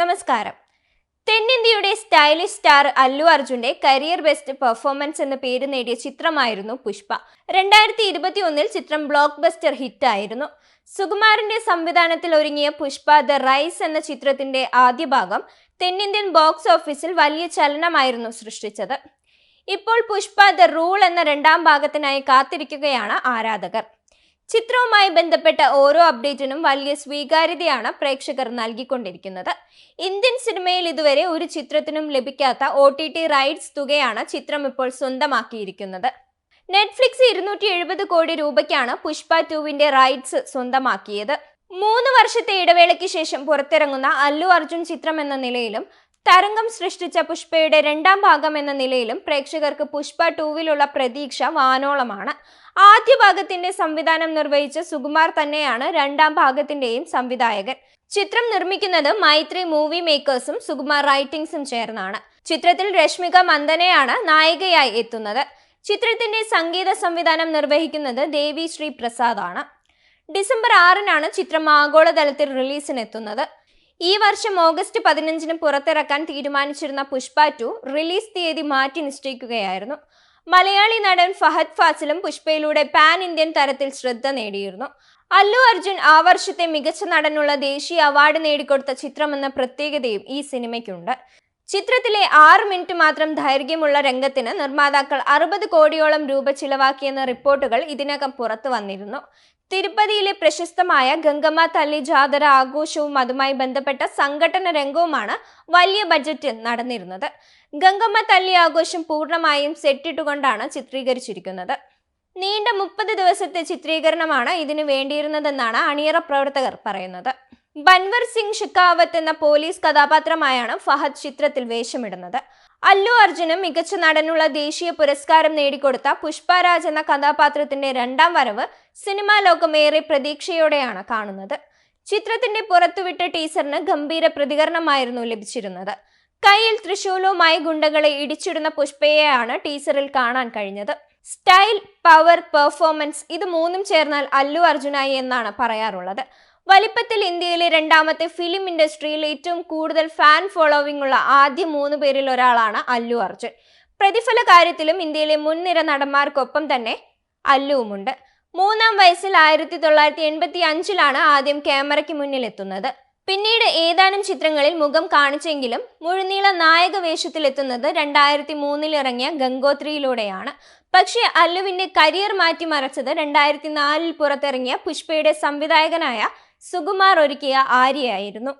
നമസ്കാരം. തെന്നിന്ത്യയുടെ stylish star Allu അർജുന്റെ career best performance എന്ന പേര് നേടിയ ചിത്രമായിരുന്നു പുഷ്പ. രണ്ടായിരത്തി ഇരുപത്തി ഒന്നിൽ ചിത്രം ബ്ലോക്ക് ബസ്റ്റർ ഹിറ്റായിരുന്നു. സുകുമാരന്റെ സംവിധാനത്തിൽ ഒരുങ്ങിയ പുഷ്പ ദ റൈസ് എന്ന ചിത്രത്തിന്റെ ആദ്യ ഭാഗം തെന്നിന്ത്യൻ ബോക്സ് ഓഫീസിൽ വലിയ ചലനമായിരുന്നു സൃഷ്ടിച്ചത്. ഇപ്പോൾ പുഷ്പ ദ റൂൾ എന്ന രണ്ടാം ഭാഗത്തിനായി കാത്തിരിക്കുകയാണ് ആരാധകർ. ചിത്രവുമായി ബന്ധപ്പെട്ട ഓരോ അപ്ഡേറ്റിനും വലിയ സ്വീകാര്യതയാണ് പ്രേക്ഷകർ നൽകിക്കൊണ്ടിരിക്കുന്നത്. ഇന്ത്യൻ സിനിമയിൽ ഇതുവരെ ഒരു ചിത്രത്തിനും ലഭിക്കാത്ത ഒ ടി ടി റൈറ്റ്സ് തുകയാണ് ചിത്രം ഇപ്പോൾ സ്വന്തമാക്കിയിരിക്കുന്നത്. നെറ്റ്ഫ്ലിക്സ് ഇരുന്നൂറ്റി എഴുപത് കോടി രൂപയ്ക്കാണ് പുഷ്പ ടുവിന്റെ റൈറ്റ്സ് സ്വന്തമാക്കിയത്. മൂന്ന് വർഷത്തെ ഇടവേളയ്ക്ക് ശേഷം പുറത്തിറങ്ങുന്ന അല്ലു അർജുൻ ചിത്രം എന്ന നിലയിലും തരംഗം സൃഷ്ടിച്ച പുഷ്പയുടെ രണ്ടാം ഭാഗം എന്ന നിലയിലും പ്രേക്ഷകർക്ക് പുഷ്പ ടൂവിലുള്ള പ്രതീക്ഷ വാനോളമാണ്. ആദ്യ ഭാഗത്തിന്റെ സംവിധാനം നിർവഹിച്ച സുകുമാർ തന്നെയാണ് രണ്ടാം ഭാഗത്തിന്റെയും സംവിധായകൻ. ചിത്രം നിർമ്മിക്കുന്നത് മൈത്രി മൂവി മേക്കേഴ്സും സുകുമാർ റൈറ്റിംഗ്സും ചേർന്നാണ്. ചിത്രത്തിൽ രശ്മിക മന്ദനയാണ് നായികയായി എത്തുന്നത്. ചിത്രത്തിന്റെ സംഗീത സംവിധാനം നിർവഹിക്കുന്നത് ദേവി ശ്രീ പ്രസാദ് ആണ് ഡിസംബർ ആറിനാണ് ചിത്രം ആഗോളതലത്തിൽ റിലീസിനെത്തുന്നത്. ഈ വർഷം ഓഗസ്റ്റ് പതിനഞ്ചിന് പുറത്തിറക്കാൻ തീരുമാനിച്ചിരുന്ന പുഷ്പ ടു റിലീസ് തീയതി മാറ്റി നിശ്ചയിക്കുകയായിരുന്നു. മലയാളി നടൻ ഫഹദ് ഫാസിലും പുഷ്പയിലൂടെ പാൻ ഇന്ത്യൻ തരത്തിൽ ശ്രദ്ധ നേടിയിരുന്നു. അല്ലു അർജുൻ ആ വർഷത്തെ മികച്ച നടനുള്ള ദേശീയ അവാർഡ് നേടിക്കൊടുത്ത ചിത്രമെന്ന പ്രത്യേകതയും ഈ സിനിമയ്ക്കുണ്ട്. ചിത്രത്തിലെ ആറ് മിനിറ്റ് മാത്രം ദൈർഘ്യമുള്ള രംഗത്തിന് നിർമ്മാതാക്കൾ അറുപത് കോടിയോളം രൂപ ചിലവാക്കിയെന്ന റിപ്പോർട്ടുകൾ ഇതിനകം പുറത്തു വന്നിരുന്നു. തിരുപ്പതിയിലെ പ്രശസ്തമായ ഗംഗമ്മ തല്ലി ജാതര ആഘോഷവും അതുമായി ബന്ധപ്പെട്ട സംഘടന രംഗവുമാണ് വലിയ ബജറ്റിൽ നടന്നിരുന്നത്. ഗംഗമ്മ തല്ലി ആഘോഷം പൂർണമായും സെറ്റിട്ടുകൊണ്ടാണ് ചിത്രീകരിച്ചിരിക്കുന്നത്. നീണ്ട മുപ്പത് ദിവസത്തെ ചിത്രീകരണമാണ് ഇതിന് വേണ്ടിയിരുന്നതെന്നാണ് അണിയറ പ്രവർത്തകർ പറയുന്നത്. ബൻവർ സിംഗ് ഷിക്കാവത്ത് എന്ന പോലീസ് കഥാപാത്രമായാണ് ഫഹദ് ചിത്രത്തിൽ വേഷമിടുന്നത്. അല്ലു അർജുനും മികച്ച നടനുള്ള ദേശീയ പുരസ്കാരം നേടിക്കൊടുത്ത പുഷ്പരാജ് എന്ന കഥാപാത്രത്തിന്റെ രണ്ടാം വരവ് സിനിമാ ലോകം ഏറെ പ്രതീക്ഷയോടെയാണ് കാണുന്നത്. ചിത്രത്തിന്റെ പുറത്തുവിട്ട ടീസറിന് ഗംഭീര പ്രതികരണമായിരുന്നു ലഭിച്ചിരുന്നത്. കയ്യിൽ തൃശൂലവുമായി ഗുണ്ടകളെ ഇടിച്ചിടുന്ന പുഷ്പയെയാണ് ടീസറിൽ കാണാൻ കഴിഞ്ഞത്. സ്റ്റൈൽ പവർ പെർഫോമൻസ് ഇത് മൂന്നും ചേർന്നാൽ അല്ലു അർജുനായി എന്നാണ് പറയാറുള്ളത്. വലിപ്പത്തിൽ ഇന്ത്യയിലെ രണ്ടാമത്തെ ഫിലിം ഇൻഡസ്ട്രിയിൽ ഏറ്റവും കൂടുതൽ ഫാൻ ഫോളോവിംഗ് ഉള്ള ആദ്യ മൂന്ന് പേരിൽ ഒരാളാണ് അല്ലു അർജുൻ. പ്രതിഫല കാര്യത്തിലും ഇന്ത്യയിലെ മുൻനിര നടന്മാർക്കൊപ്പം തന്നെ അല്ലുവുമുണ്ട്. മൂന്നാം വയസ്സിൽ ആയിരത്തി തൊള്ളായിരത്തി എൺപത്തി അഞ്ചിലാണ് ആദ്യം ക്യാമറയ്ക്ക് മുന്നിലെത്തുന്നത് പിന്നീട് ഏതാനും ചിത്രങ്ങളിൽ മുഖം കാണിച്ചെങ്കിലും മുഴുനീള നായക വേഷത്തിലെത്തുന്നത് രണ്ടായിരത്തി മൂന്നിൽ ഇറങ്ങിയ ഗംഗോത്രിയിലൂടെയാണ്. പക്ഷേ അല്ലുവിന്റെ കരിയർ മാറ്റിമറച്ചത് രണ്ടായിരത്തി നാലിൽ പുറത്തിറങ്ങിയ പുഷ്പയുടെ സംവിധായകനായ സുകുമാർ ഒരുക്കിയ ആര്യയായിരുന്നു.